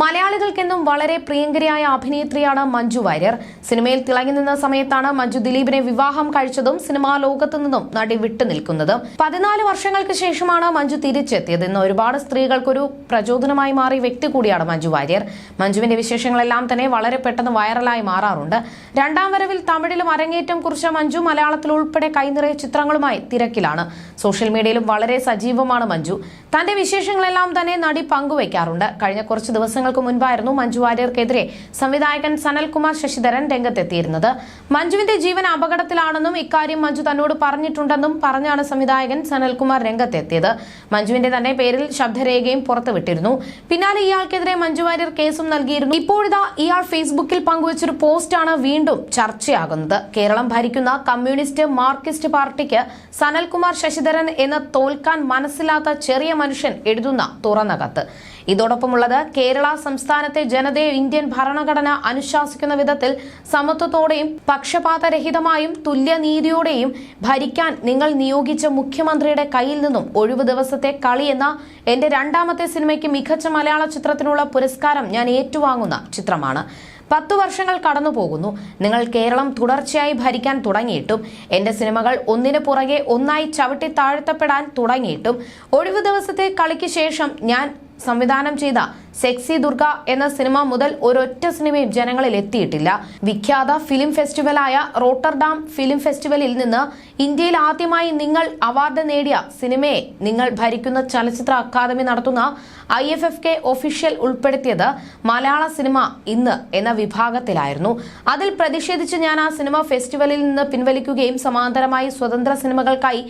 മലയാളികൾക്കെന്നും വളരെ പ്രിയങ്കരിയായ അഭിനേത്രിയാണ് മഞ്ജു വാര്യർ. സിനിമയിൽ തിളങ്ങി നിന്ന സമയത്താണ് മഞ്ജു ദിലീപിനെ വിവാഹം കഴിച്ചതും സിനിമാ ലോകത്തു നിന്നും നടി വിട്ടുനിൽക്കുന്നതും പതിനാല് വർഷങ്ങൾക്ക് ശേഷമാണ് മഞ്ജു തിരിച്ചെത്തിയത്. ഇന്ന് ഒരുപാട് സ്ത്രീകൾക്കൊരു പ്രചോദനമായി മാറിയ വ്യക്തി കൂടിയാണ് മഞ്ജു വാര്യർ. മഞ്ജുവിന്റെ വിശേഷങ്ങളെല്ലാം തന്നെ വളരെ പെട്ടെന്ന് വൈറലായി മാറാറുണ്ട്. രണ്ടാം വരവിൽ തമിഴിലും അരങ്ങേറ്റം കുറിച്ച മഞ്ജു മലയാളത്തിൽ ഉൾപ്പെടെ കൈനിറയ ചിത്രങ്ങളുമായി തിരക്കിലാണ്. സോഷ്യൽ മീഡിയയിലും വളരെ സജീവമാണ് മഞ്ജു. തന്റെ വിശേഷങ്ങളെല്ലാം തന്നെ നടി പങ്കുവയ്ക്കാറുണ്ട്. കഴിഞ്ഞ കുറച്ച് ദിവസങ്ങൾക്ക് മുൻപായിരുന്നു മഞ്ജു വാര്യർക്കെതിരെ സംവിധായകൻ സനൽകുമാർ ശശിധരൻ രംഗത്തെത്തിയിരുന്നത്. മഞ്ജുവിന്റെ ജീവൻ അപകടത്തിലാണെന്നും ഇക്കാര്യം മഞ്ജു തന്നോട് പറഞ്ഞിട്ടുണ്ടെന്നും പറഞ്ഞാണ് സംവിധായകൻ സനൽകുമാർ രംഗത്തെത്തിയത്. മഞ്ജുവിന്റെ തന്നെ പേരിൽ ശബ്ദരേഖയും പുറത്തുവിട്ടിരുന്നു. പിന്നാലെ ഇയാൾക്കെതിരെ മഞ്ജു വാര്യർ കേസും നൽകിയിരുന്നു. ഇപ്പോഴിതാ ഇയാൾ ഫേസ്ബുക്കിൽ പങ്കുവച്ചൊരു പോസ്റ്റാണ് വീണ്ടും ചർച്ചയാകുന്നത്. കേരളം ഭരിക്കുന്ന കമ്മ്യൂണിസ്റ്റ് മാർക്സിസ്റ്റ് പാർട്ടിക്ക് സനൽകുമാർ ശശിധരൻ എന്ന തോൽക്കാൻ മനസ്സിലാത്ത ചെറിയ മനുഷ്യൻ എഴുതുന്ന തുറന്ന കത്ത് ഇതോടൊപ്പമുള്ളത് കേരള സംസ്ഥാനത്തെ ജനതയെ ഇന്ത്യൻ ഭരണഘടന അനുശാസിക്കുന്ന വിധത്തിൽ സമത്വത്തോടെയും പക്ഷപാതരഹിതമായും തുല്യനീതിയോടെയും ഭരിക്കാൻ നിങ്ങൾ നിയോഗിച്ച മുഖ്യമന്ത്രിയുടെ കയ്യിൽ നിന്നും ഒഴിവു ദിവസത്തെ കളി എന്ന എന്റെ രണ്ടാമത്തെ സിനിമയ്ക്ക് മികച്ച മലയാള ചിത്രത്തിനുള്ള പുരസ്കാരം ഞാൻ ഏറ്റുവാങ്ങുന്ന ചിത്രമാണ്. പത്തു വർഷങ്ങൾ കടന്നു പോകുന്നു നിങ്ങൾ കേരളം തുടർച്ചയായി ഭരിക്കാൻ തുടങ്ങിയിട്ടും എന്റെ സിനിമകൾ ഒന്നിനു പുറകെ ഒന്നായി ചവിട്ടി താഴ്ത്തപ്പെടാൻ തുടങ്ങിയിട്ടും ഒഴിവു ദിവസത്തെ കളിക്ക് ശേഷം ഞാൻ സംവിധാനം ചെയ്ത സെക്സി ദുർഗ എന്ന സിനിമ മുതൽ ഒരൊറ്റ സിനിമയും ജനങ്ങളിൽ എത്തിയിട്ടില്ല. വിഖ്യാത ഫിലിം ഫെസ്റ്റിവലായ റോട്ടർഡാം ഫിലിം ഫെസ്റ്റിവലിൽ നിന്ന് ഇന്ത്യയിൽ ആദ്യമായി നിങ്ങൾ അവാർഡ് നേടിയ സിനിമയെ നിങ്ങൾ ഭരിക്കുന്ന ചലച്ചിത്ര അക്കാദമി നടത്തുന്ന I F F K official ഉൾപ്പെടുത്തിയത് മലയാള സിനിമ ഇന്ന് എന്ന വിഭാഗത്തിലായിരുന്നു. അതിൽ പ്രതിഷേധിച്ച് ഞാൻ ആ സിനിമ ഫെസ്റ്റിവലിൽ നിന്ന് പിൻവലിക്കുകയും സമാന്തരമായി സ്വതന്ത്ര സിനിമകൾക്കായി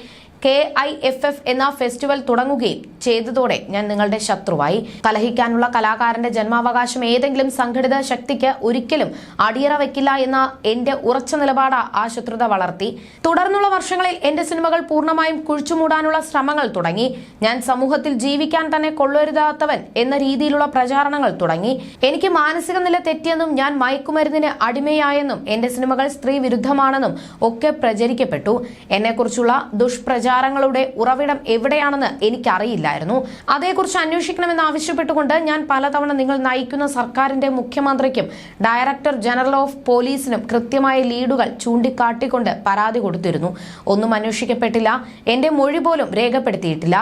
കെ ഐ എഫ് എഫ് എന്ന ഫെസ്റ്റിവൽ തുടങ്ങുകയും ചെയ്തതോടെ ഞാൻ നിങ്ങളുടെ ശത്രുവായി. കലഹിക്കാനുള്ള കലാകാരന്റെ ജന്മാവകാശം ഏതെങ്കിലും സംഘടിത ശക്തിക്ക് ഒരിക്കലും അടിയറ വെക്കില്ല എന്ന എന്റെ ഉറച്ച നിലപാട് ആ ശത്രുത വളർത്തി. തുടർന്നുള്ള വർഷങ്ങളിൽ എന്റെ സിനിമകൾ പൂർണമായും കുഴിച്ചുമൂടാനുള്ള ശ്രമങ്ങൾ തുടങ്ങി. ഞാൻ സമൂഹത്തിൽ ജീവിക്കാൻ തന്നെ കൊള്ളരുതാത്തവൻ എന്ന രീതിയിലുള്ള പ്രചാരണങ്ങൾ തുടങ്ങി. എനിക്ക് മാനസിക നില തെറ്റിയെന്നും ഞാൻ മയക്കുമരുന്നിന് അടിമയായെന്നും എന്റെ സിനിമകൾ സ്ത്രീ വിരുദ്ധമാണെന്നും ഒക്കെ പ്രചരിക്കപ്പെട്ടു. എന്നെക്കുറിച്ചുള്ള ദുഷ്പ്രചാരങ്ങളുടെ ഉറവിടം എവിടെയാണെന്ന് എനിക്കറിയില്ലായിരുന്നു. അതേക്കുറിച്ച് അന്വേഷിക്കണമെന്ന് ആവശ്യപ്പെട്ടുകൊണ്ട് ഞാൻ പലതവണ നിങ്ങൾ നയിക്കുന്ന സർക്കാരിന്റെ മുഖ്യമന്ത്രിക്കും ഡയറക്ടർ ജനറൽ ഓഫ് പോലീസിനും കൃത്യമായ ലീഡുകൾ ചൂണ്ടിക്കാട്ടിക്കൊണ്ട് പരാതി കൊടുത്തിരുന്നു. ഒന്നും അന്വേഷിക്കപ്പെട്ടില്ല. എന്റെ മൊഴി പോലും രേഖപ്പെടുത്തിയിട്ടില്ല.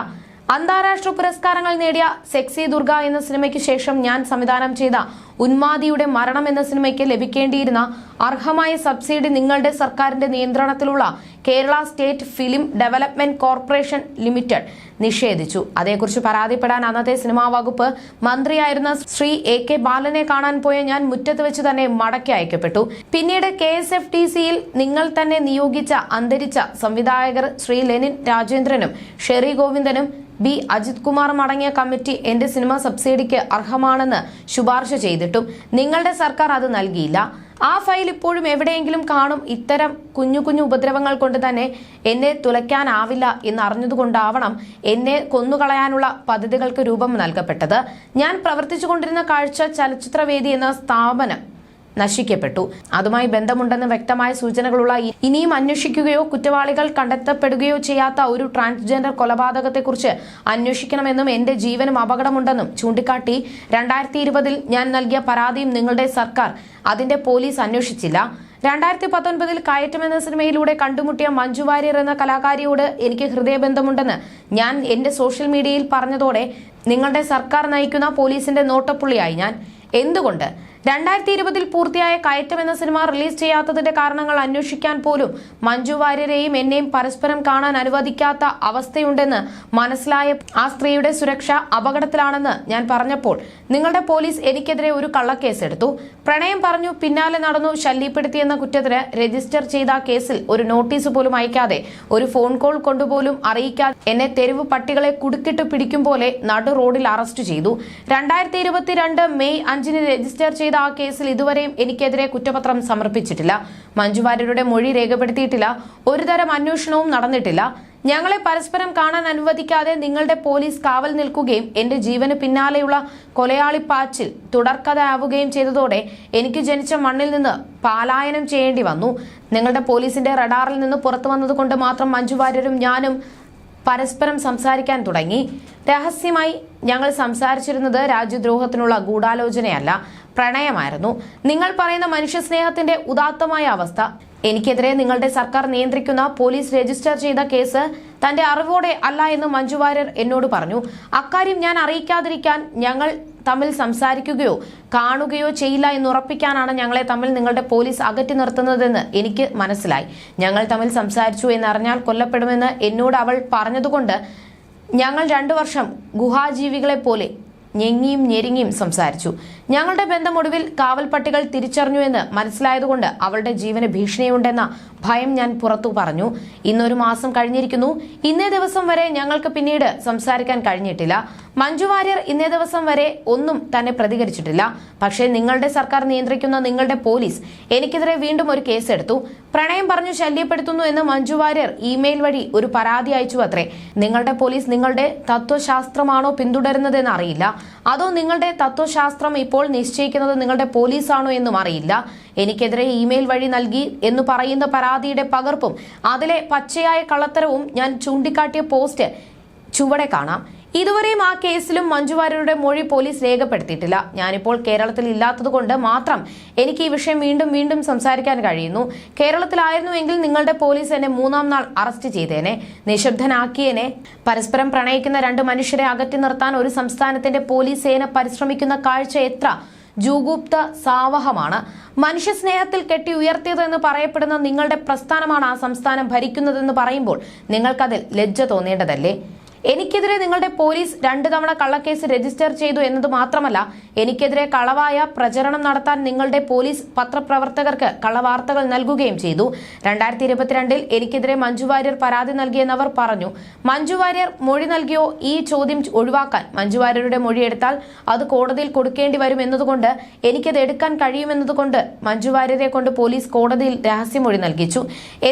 അന്താരാഷ്ട്ര പുരസ്കാരങ്ങൾ നേടിയ സെക്സി ദുർഗ എന്ന സിനിമയ്ക്ക് ശേഷം ഞാൻ സംവിധാനം ചെയ്ത ഉന്മാദിയുടെ മരണം എന്ന സിനിമയ്ക്ക് ലഭിക്കേണ്ടിയിരുന്ന അർഹമായ സബ്സിഡി നിങ്ങളുടെ സർക്കാരിന്റെ നിയന്ത്രണത്തിലുള്ള Kerala state film development corporation limited നിഷേധിച്ചു. അതേക്കുറിച്ച് പരാതിപ്പെടാൻ അന്നത്തെ സിനിമാ വകുപ്പ് മന്ത്രിയായിരുന്ന ശ്രീ എ കെ ബാലനെ കാണാൻ പോയ ഞാൻ മുറ്റത്ത് വെച്ച് തന്നെ മടക്കി അയക്കപ്പെട്ടു. പിന്നീട് കെ എസ് എഫ് ടി സിയിൽ നിങ്ങൾ തന്നെ നിയോഗിച്ച അന്തരിച്ച സംവിധായകർ ശ്രീ ലെനിൻ രാജേന്ദ്രനും ഷെറി ഗോവിന്ദനും ബി അജിത് കുമാറും അടങ്ങിയ കമ്മിറ്റി എന്റെ സിനിമ സബ്സിഡിക്ക് അർഹമാണെന്ന് ശുപാർശ ചെയ്തിട്ടും നിങ്ങളുടെ സർക്കാർ അത് നൽകിയില്ല. ആ ഫയൽ ഇപ്പോഴും എവിടെയെങ്കിലും കാണും. ഇത്തരം കുഞ്ഞു കുഞ്ഞു ഉപദ്രവങ്ങൾ കൊണ്ട് തന്നെ എന്നെ തുലയ്ക്കാനാവില്ല എന്ന് അറിഞ്ഞതുകൊണ്ടാവണം എന്നെ കൊന്നുകളയാനുള്ള പദ്ധതികൾക്ക് രൂപം നൽകപ്പെട്ടത്. ഞാൻ പ്രവർത്തിച്ചുകൊണ്ടിരുന്ന കാഴ്ച ചലച്ചിത്രവേദി എന്ന സ്ഥാപനം നശിക്കപ്പെട്ടു. അതുമായി ബന്ധമുണ്ടെന്ന് വ്യക്തമായ സൂചനകളുള്ള ഇനിയും അന്വേഷിക്കുകയോ കുറ്റവാളികൾ കണ്ടെത്തപ്പെടുകയോ ചെയ്യാത്ത ഒരു ട്രാൻസ്ജെൻഡർ കൊലപാതകത്തെക്കുറിച്ച് അന്വേഷിക്കണമെന്നും എന്റെ ജീവനും അപകടമുണ്ടെന്നും ചൂണ്ടിക്കാട്ടി രണ്ടായിരത്തി ഇരുപതിൽ ഞാൻ നൽകിയ പരാതിയും നിങ്ങളുടെ സർക്കാർ. അതിന്റെ പോലീസ് അന്വേഷിച്ചില്ല. രണ്ടായിരത്തി പത്തൊൻപതിൽ കയറ്റം എന്ന സിനിമയിലൂടെ കണ്ടുമുട്ടിയ മഞ്ജു വാര്യർ എന്ന കലാകാരിയോട് എനിക്ക് ഹൃദയബന്ധമുണ്ടെന്ന് ഞാൻ എന്റെ സോഷ്യൽ മീഡിയയിൽ പറഞ്ഞതോടെ നിങ്ങളുടെ സർക്കാർ നയിക്കുന്ന പോലീസിന്റെ നോട്ടപ്പുള്ളിയായി ഞാൻ. എന്തുകൊണ്ട്? രണ്ടായിരത്തി ഇരുപതിൽ പൂർത്തിയായ കയറ്റം എന്ന സിനിമ റിലീസ് ചെയ്യാത്തതിന്റെ കാരണങ്ങൾ അന്വേഷിക്കാൻ പോലും മഞ്ജു വാര്യരെയും എന്നെയും പരസ്പരം കാണാൻ അനുവദിക്കാത്ത അവസ്ഥയുണ്ടെന്ന് മനസ്സിലായ ആ സ്ത്രീയുടെ സുരക്ഷ അപകടത്തിലാണെന്ന് ഞാൻ പറഞ്ഞപ്പോൾ നിങ്ങളുടെ പോലീസ് എനിക്കെതിരെ ഒരു കള്ളക്കേസ് എടുത്തു പ്രണയം പറഞ്ഞു പിന്നാലെ നടന്നു ശല്യപ്പെടുത്തിയെന്ന കുറ്റത്തിന് രജിസ്റ്റർ ചെയ്ത കേസിൽ ഒരു നോട്ടീസ് പോലും അയക്കാതെ ഒരു ഫോൺ കോൾ കൊണ്ടുപോലും അറിയിക്കാതെ എന്നെ തെരുവ് പട്ടികളെ കുടുക്കിട്ട് പിടിക്കും പോലെ നടു റോഡിൽ അറസ്റ്റ് ചെയ്തു. രണ്ടായിരത്തി മെയ് അഞ്ചിന് രജിസ്റ്റർ ചെയ്ത ആ കേസിൽ ഇതുവരെയും എനിക്കെതിരെ കുറ്റപത്രം സമർപ്പിച്ചിട്ടില്ല. മഞ്ജുവാര്യരുടെ മൊഴി രേഖപ്പെടുത്തിയിട്ടില്ല. ഒരുതരം അന്വേഷണവും നടന്നിട്ടില്ല. ഞങ്ങളെ പരസ്പരം കാണാൻ അനുവദിക്കാതെ നിങ്ങളുടെ പോലീസ് കാവൽ നിൽക്കുകയും എന്റെ ജീവന് പിന്നാലെയുള്ള കൊലയാളി കൊലയാളിപ്പാച്ചിൽ തുടർക്കഥയാവുകയും ചെയ്തതോടെ എനിക്ക് ജനിച്ച മണ്ണിൽ നിന്ന് പാലായനം ചെയ്യേണ്ടി വന്നു. നിങ്ങളുടെ പോലീസിന്റെ റഡാറിൽ നിന്ന് പുറത്തു വന്നതുകൊണ്ട് മാത്രം മഞ്ജുവാര്യരും ഞാനും പരസ്പരം സംസാരിക്കാൻ തുടങ്ങി. രഹസ്യമായി ഞങ്ങൾ സംസാരിച്ചിരുന്നത് രാജ്യദ്രോഹത്തിനുള്ള ഗൂഢാലോചനയല്ല പ്രണയമായിരുന്നു. നിങ്ങൾ പറയുന്ന മനുഷ്യസ്നേഹത്തിന്റെ ഉദാത്തമായ അവസ്ഥ. എനിക്കെതിരെ നിങ്ങളുടെ സർക്കാർ നിയന്ത്രിക്കുന്ന പോലീസ് രജിസ്റ്റർ ചെയ്ത കേസ് തന്റെ അറിവോടെ അല്ല എന്ന് മഞ്ജു വാര്യർ എന്നോട് പറഞ്ഞു. അക്കാര്യം ഞാൻ അറിയിക്കാതിരിക്കാൻ ഞങ്ങൾ തമ്മിൽ സംസാരിക്കുകയോ കാണുകയോ ചെയ്യില്ല എന്ന് ഉറപ്പിക്കാനാണ് ഞങ്ങളെ തമ്മിൽ നിങ്ങളുടെ പോലീസ് അകറ്റി നിർത്തുന്നതെന്ന് എനിക്ക് മനസ്സിലായി. ഞങ്ങൾ തമ്മിൽ സംസാരിച്ചു എന്നറിഞ്ഞാൽ കൊല്ലപ്പെടുമെന്ന് എന്നോട് അവൾ പറഞ്ഞതുകൊണ്ട് ഞങ്ങൾ രണ്ടു വർഷം ഗുഹാജീവികളെ പോലെ ഞെങ്ങിയും ഞെരുങ്ങിയും സംസാരിച്ചു. ഞങ്ങളുടെ ബന്ധം ഒടുവിൽ കാവൽപ്പട്ടികൾ തിരിച്ചറിഞ്ഞു എന്ന് മനസ്സിലായതുകൊണ്ട് അവളുടെ ജീവന് ഭീഷണിയുണ്ടെന്ന ഭയം ഞാൻ പുറത്തു പറഞ്ഞു. ഇന്നൊരു മാസം കഴിഞ്ഞിരിക്കുന്നു. ഇന്നേ ദിവസം വരെ ഞങ്ങൾക്ക് പിന്നീട് സംസാരിക്കാൻ കഴിഞ്ഞിട്ടില്ല. മഞ്ജു വാര്യർ ഇന്നേ ദിവസം വരെ ഒന്നും തന്നെ പ്രതികരിച്ചിട്ടില്ല. പക്ഷേ നിങ്ങളുടെ സർക്കാർ നിയന്ത്രിക്കുന്ന നിങ്ങളുടെ പോലീസ് എനിക്കെതിരെ വീണ്ടും ഒരു കേസെടുത്തു. പ്രണയം പറഞ്ഞു ശല്യപ്പെടുത്തുന്നു എന്ന് മഞ്ജു വാര്യർ ഇമെയിൽ വഴി ഒരു പരാതി അയച്ചു അത്രേ. നിങ്ങളുടെ പോലീസ് നിങ്ങളുടെ തത്വശാസ്ത്രമാണോ പിന്തുടരുന്നതെന്ന് അറിയില്ല. അതോ നിങ്ങളുടെ തത്വശാസ്ത്രം ഇപ്പോൾ നിശ്ചയിക്കുന്നത് നിങ്ങളുടെ പോലീസാണോ എന്നും അറിയില്ല. എനിക്കെതിരെ ഇമെയിൽ വഴി നൽകി എന്ന് പറയുന്ന പരാതിയുടെ പകർപ്പും അതിലെ പച്ചയായ കള്ളത്തരവും ഞാൻ ചൂണ്ടിക്കാട്ടിയ പോസ്റ്റ് ചുവടെ കാണാം. ഇതുവരെയും ആ കേസിലും മഞ്ജുവാര്യരുടെ മൊഴി പോലീസ് രേഖപ്പെടുത്തിയിട്ടില്ല. ഞാനിപ്പോൾ കേരളത്തിൽ ഇല്ലാത്തതുകൊണ്ട് മാത്രം എനിക്ക് ഈ വിഷയം വീണ്ടും വീണ്ടും സംസാരിക്കാൻ കഴിയുന്നു. കേരളത്തിലായിരുന്നുവെങ്കിൽ നിങ്ങളുടെ പോലീസ് എന്നെ മൂന്നാം നാൾ അറസ്റ്റ് ചെയ്തേനെ. നിശബ്ദനാക്കിയേനെ. പരസ്പരം പ്രണയിക്കുന്ന രണ്ട് മനുഷ്യരെ അകറ്റി നിർത്താൻ ഒരു സംസ്ഥാനത്തിന്റെ പോലീസ് സേന പരിശ്രമിക്കുന്ന കാഴ്ച എത്ര ജൂഗുപ്ത സാവഹമാണ്. മനുഷ്യസ്നേഹത്തിൽ കെട്ടി ഉയർത്തിയതെന്ന് പറയപ്പെടുന്ന നിങ്ങളുടെ പ്രസ്ഥാനമാണ് ആ സംസ്ഥാനം ഭരിക്കുന്നതെന്ന് പറയുമ്പോൾ നിങ്ങൾക്കതിൽ ലജ്ജ തോന്നേണ്ടതല്ലേ? എനിക്കെതിരെ നിങ്ങളുടെ പോലീസ് രണ്ടു തവണ കള്ളക്കേസ് രജിസ്റ്റർ ചെയ്തു എന്നത് മാത്രമല്ല എനിക്കെതിരെ കളവായ പ്രചരണം നടത്താൻ നിങ്ങളുടെ പോലീസ് പത്രപ്രവർത്തകർക്ക് കള്ളവാർത്തകൾ നൽകുകയും ചെയ്തു. രണ്ടായിരത്തി ഇരുപത്തിരണ്ടിൽ എനിക്കെതിരെ മഞ്ജു വാര്യർ പരാതി നൽകിയെന്നവർ പറഞ്ഞു. മഞ്ജു വാര്യർ മൊഴി നൽകിയോ? ഈ ചോദ്യം ഒഴിവാക്കാൻ മഞ്ജു വാര്യരുടെ മൊഴിയെടുത്താൽ അത് കോടതിയിൽ കൊടുക്കേണ്ടി വരും എന്നതുകൊണ്ട് എനിക്കത് എടുക്കാൻ കഴിയുമെന്നതുകൊണ്ട് മഞ്ജു വാര്യരെ കൊണ്ട് പോലീസ് കോടതിയിൽ രഹസ്യമൊഴി നൽകിച്ചു.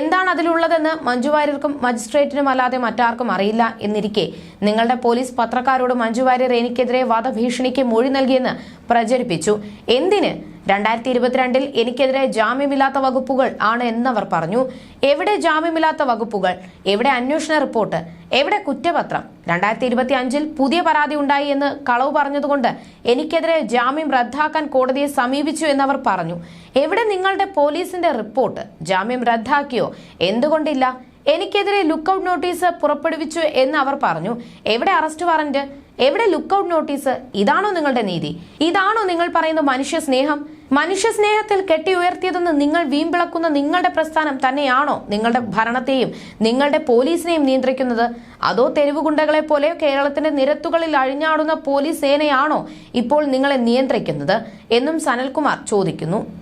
എന്താണ് അതിലുള്ളതെന്ന് മഞ്ജു വാര്യർക്കും മജിസ്ട്രേറ്റിനും അല്ലാതെ മറ്റാർക്കും അറിയില്ല എന്നിരിക്കെ. നിങ്ങളുടെ പോലീസ് പത്രക്കാരോട് മഞ്ജു വാര്യർ എനിക്കെതിരെ വധഭീഷണിക്ക് മൊഴി നൽകിയെന്ന് പ്രചരിപ്പിച്ചു. എന്തിന്? രണ്ടായിരത്തി ഇരുപത്തിരണ്ടിൽ എനിക്കെതിരെ ജാമ്യമില്ലാത്ത വകുപ്പുകൾ ആണ് എന്നവർ പറഞ്ഞു. എവിടെ ജാമ്യമില്ലാത്ത വകുപ്പുകൾ? എവിടെ അന്വേഷണ റിപ്പോർട്ട്? എവിടെ കുറ്റപത്രം? രണ്ടായിരത്തി ഇരുപത്തി അഞ്ചിൽ പുതിയ പരാതി ഉണ്ടായി എന്ന് കളവ് പറഞ്ഞതുകൊണ്ട് എനിക്കെതിരെ ജാമ്യം റദ്ദാക്കാൻ കോടതിയെ സമീപിച്ചു എന്നവർ പറഞ്ഞു. എവിടെ നിങ്ങളുടെ പോലീസിന്റെ റിപ്പോർട്ട്? ജാമ്യം റദ്ദാക്കിയോ? എന്തുകൊണ്ടില്ല? എനിക്കെതിരെ ലുക്കൌട്ട് നോട്ടീസ് പുറപ്പെടുവിച്ചു എന്ന് അവർ പറഞ്ഞു. എവിടെ അറസ്റ്റ് വാറന്റ് എവിടെ ലുക്കൌട്ട് നോട്ടീസ് ഇതാണോ നിങ്ങളുടെ നീതി. ഇതാണോ നിങ്ങൾ പറയുന്ന മനുഷ്യ സ്നേഹം? മനുഷ്യ സ്നേഹത്തിൽ കെട്ടി ഉയർത്തിയതെന്ന് നിങ്ങൾ വീമ്പിളക്കുന്ന നിങ്ങളുടെ പ്രസ്ഥാനം തന്നെയാണോ നിങ്ങളുടെ ഭരണത്തെയും നിങ്ങളുടെ പോലീസിനെയും നിയന്ത്രിക്കുന്നത്? അതോ തെരുവുകുണ്ടകളെ പോലെ കേരളത്തിന്റെ നിരത്തുകളിൽ അഴിഞ്ഞാടുന്ന പോലീസ് സേനയാണോ ഇപ്പോൾ നിങ്ങളെ നിയന്ത്രിക്കുന്നത്? എന്നും സനൽകുമാർ ചോദിക്കുന്നു.